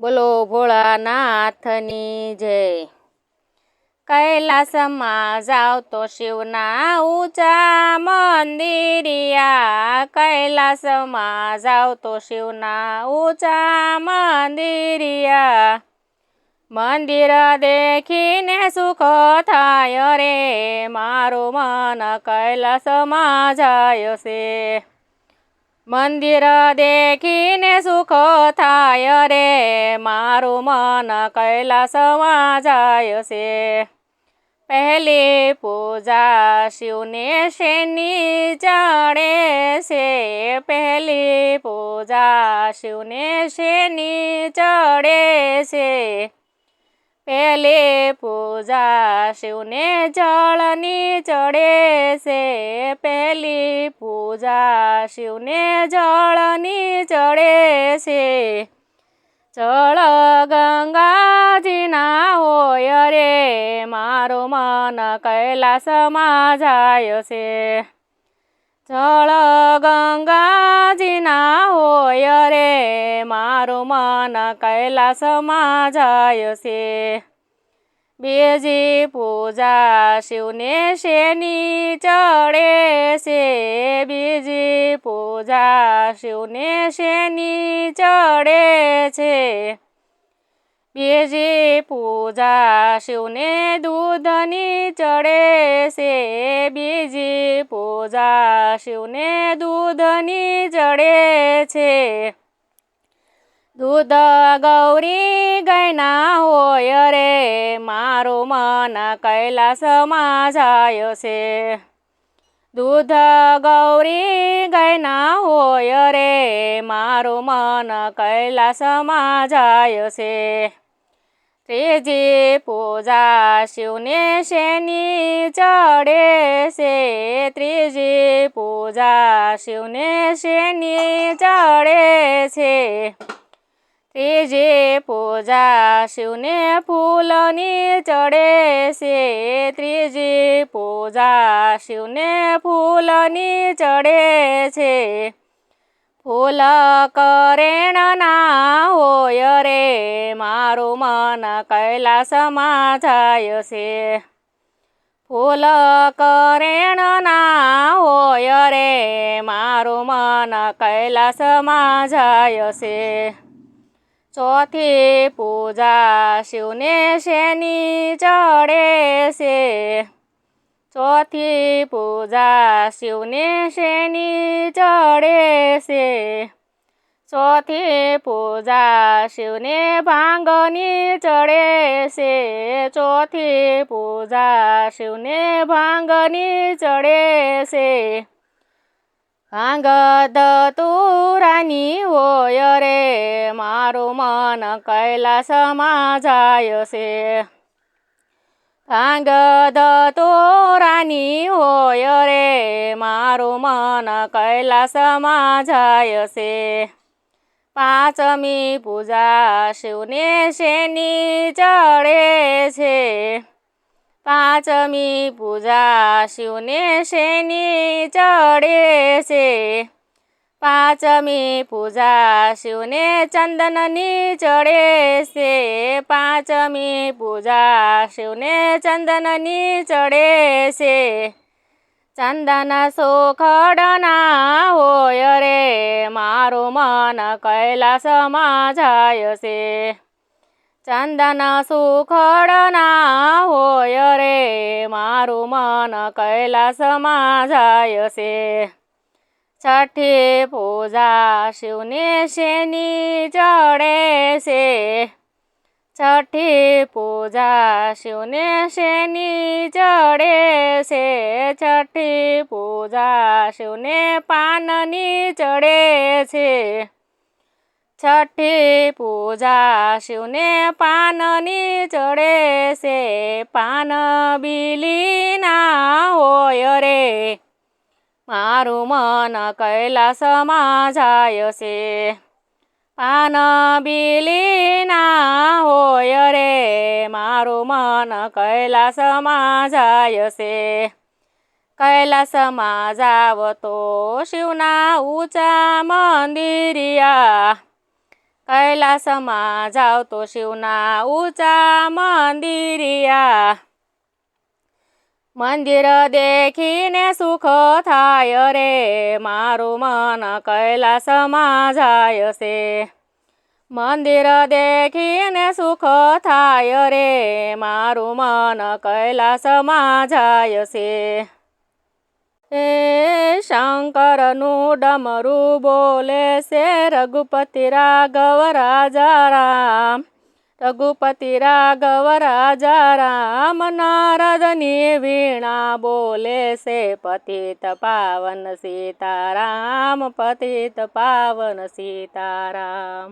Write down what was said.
બોલો ભોળાનાથની જય. કૈલાસમાં જાવ તો શિવના ઊંચા મંદિરિયા. કૈલાસમાં જાવ તો શિવના ઊંચા મંદિરિયા. મંદિર દેખીને સુખ થાય રે. મારું મન કૈલાસમાં જાય છે. मन्दिरदेखि सुख थाय रे मारो मन कैलासमा जायो से। पहले पूजा शिवने शनि चढे से पहले पूजा शिवने शनि चढे से। છે પહેલી પૂજા શિવને જળની ચડે છે. પેલી પૂજા શિવને જળની ચડે છે. જળ ગંગાજીના હોય રે, મારું મન કૈલાસમાં જાય છે. જળ ગંગાજીના હોય રે, મારું મન કૈલાસમાં જાય છે. બીજી પૂજા શિવને શેની ચડે છે? બીજી પૂજા શિવને શેની ચડે છે? બીજી પૂજા શિવને દૂધની ચડે છે. બીજી પૂજા શિવને દૂધની ચડે છે. દૂધ ગૌરી ગયના હોય રે, મારું મન કૈલાસમાં જાય છે. દૂધ ગૌરી ગયના હોય રે, મારું મન કૈલાસમાં જાય છે. ત્રીજી પૂજા શિવને શેની ચડે છે ત્રીજી પૂજા શિવને શેની ચડે છે. ત્રીજી પૂજા શિવને ફૂલની ચડે છે ત્રીજી પૂજા શિવને ફૂલની ચડે છે. ફૂલ કરેણના હોય રે, મારું મન કૈલાસમાં જાય છે. ફૂલ કરેણના હોય રે, મારું મન કૈલાસમાં જાય છે. ચોથી પૂજા શિવને શેની ચડે છે? ચોથી પૂજા શિવને શેની ચડે છે? ચોથી પૂજા શિવને ભાંગની ચડે છે. ચોથી પૂજા શિવને ભાંગની ચડે છે. ભાંગ દતુરાની હોય રે, મારું મન કૈલાસમાં જાય છે. ભાંગ તોરાની હોય રે મારું મન કૈલાસમાં જાય છે પાંચમી પૂજા શિવને શેની ચડે છે પાંચમી પૂજા શિવને શેની ચડે છે પાંચમી પૂજા શિવને ચંદનની ચડે છે. પાંચમી પૂજા શિવને ચંદનની ચડે છે. ચંદન સુખડના હોય રે, મારું મન કૈલાસમાં જાય છે. ચંદન સુખડના હોય રે, મારું મન કૈલાસમાં જાય છે. છઠ્ઠી પૂજા શિવને શેની ચડે છે? છઠ્ઠી પૂજા શિવને શેની ચડે છે? છઠ્ઠી પૂજા શિવને પાનની ચડે છે. છઠ્ઠી પૂજા શિવને પાનની ચડે છે. પાન બીલીના હોય રે. મારું મન કૈલાસમાં જાય છે. પાન બીલીના હોય રે મારું મન કૈલાસમાં જાય છે. કૈલાસમાં જાવ તો શિવના ઊંચા મંદિરિયા. કૈલાસમાં જાવ તો શિવના ઊંચા મંદિરિયા. मन्दिर देखिने सुख थाय रे मारो मन कैलासमा मन्दिर देखिने सुख थाय रे मारु मन कैलासमा झायसे ए शङ्कर नु डमरु बोले से रघुपति राघव राजा राम રઘુપતિ રાઘવ રાજા રામ નારદની વીણા બોલે છે પતિત પાવન સીતારામ પતિત પાવન સીતારામ